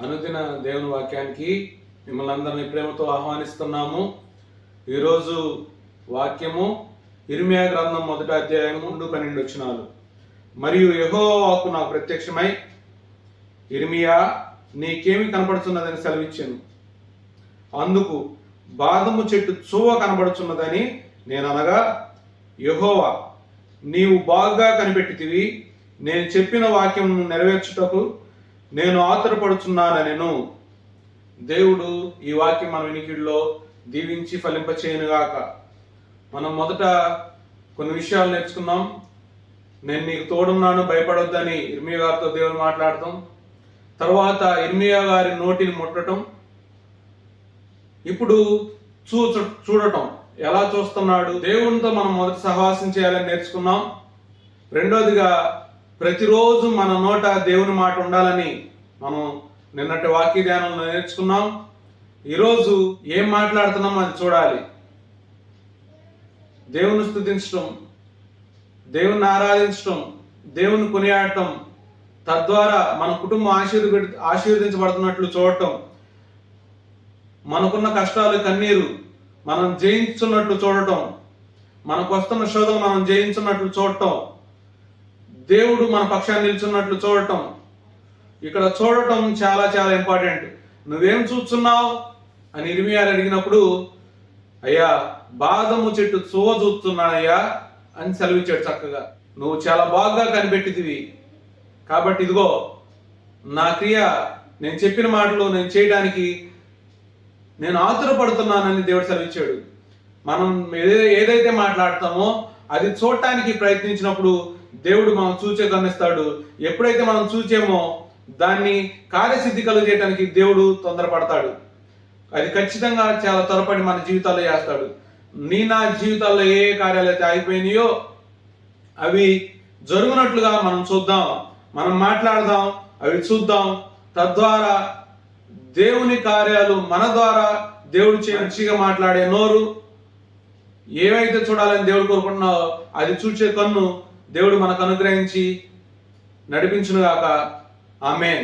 అనుదిన దేవుని వాక్యానికి మిమ్మల్ని అందరినీ ప్రేమతో ఆహ్వానిస్తున్నాము. ఈరోజు వాక్యము ఇరిమియా గ్రంథం మొదటి అధ్యాయం ముందు పన్నెండు వచ్చినాలు మరియు యహో వాక్కు నాకు ప్రత్యక్షమై ఇరిమియా నీకేమి కనపడుచున్నదని సెలవిచ్చాను. అందుకు బాదము చెట్టు చువ్వ కనబడుచున్నదని నేను అనగా యహోవా నీవు బాగా కనిపెట్టితివి. నేను చెప్పిన వాక్యం నెరవేర్చుటకు నేను ఆతరపడుచున్నానెను. దేవుడు ఈ వాక్యం మన వినికిడిలో దీవించి ఫలింపచేయనుగాక. మనం మొదట కొన్ని విషయాలు నేర్చుకున్నాం. నేను నీకు తోడున్నాను భయపడొద్దని ఇర్మియా గారితో దేవుడు మాట్లాడటం. తర్వాత ఇర్మియా గారి నోటిని ముట్టడం ఇప్పుడు చూ చూడటం. ఎలా చూస్తున్నాడు? దేవునితో మనం మొదట సహవాసం చేయాలని నేర్చుకున్నాం. రెండోదిగా ప్రతిరోజు మన నోట దేవుని మాట ఉండాలని మనం నిన్నటి వాక్య ధ్యానంలో నేర్చుకున్నాం. ఈరోజు ఏం మాట్లాడుతున్నాం అది చూడాలి. దేవుని స్థుతించడం దేవుని ఆరాధించడం దేవుని కొనియాడటం తద్వారా మన కుటుంబం ఆశీర్వ ఆశీర్వదించబడుతున్నట్లు చూడటం మనకున్న కష్టాలు కన్నీరు మనం జయించున్నట్లు చూడటం మనకు వస్తున్న శోధం మనం జయించున్నట్లు చూడటం దేవుడు మన పక్షాన్ని నిల్చున్నట్లు చూడటం. ఇక్కడ చూడటం చాలా చాలా ఇంపార్టెంట్. నువ్వేం చూస్తున్నావు? అని ఇరిమియాలు అడిగినప్పుడు అయ్యా బాదము చెట్టు చూవ చూస్తున్నానయ్యా అని సెలవిచ్చాడు చక్కగా. నువ్వు చాలా బాగా కనిపెట్టిదివి కాబట్టి ఇదిగో నా క్రియ నేను చెప్పిన మాటలు నేను చేయడానికి నేను ఆతురపడుతున్నానని దేవుడు సెలవిచ్చాడు. మనం ఏదైతే మాట్లాడతామో అది చూడటానికి ప్రయత్నించినప్పుడు దేవుడు మనం చూచే గమనిస్తాడు ఎప్పుడైతే మనం చూచేమో దాన్ని కార్యసిద్ధి కలుగజేయడానికి దేవుడు తొందరపడతాడు. అది ఖచ్చితంగా చాలా త్వరపడి మన జీవితాల్లో చేస్తాడు. నీ నా జీవితాల్లో ఏ కార్యాలు అయితే ఆగిపోయినాయో అవి జరుగునట్లుగా మనం చూద్దాం. మనం మాట్లాడదాం అవి చూద్దాం. తద్వారా దేవుని కార్యాలు మన ద్వారా దేవుడు మంచిగా మాట్లాడే నోరు ఏవైతే చూడాలని దేవుడు కోరుకుంటున్నావో అది చూసే కన్ను దేవుడు మనకు అనుగ్రహించి నడిపించునుగాక. ఆమెన్.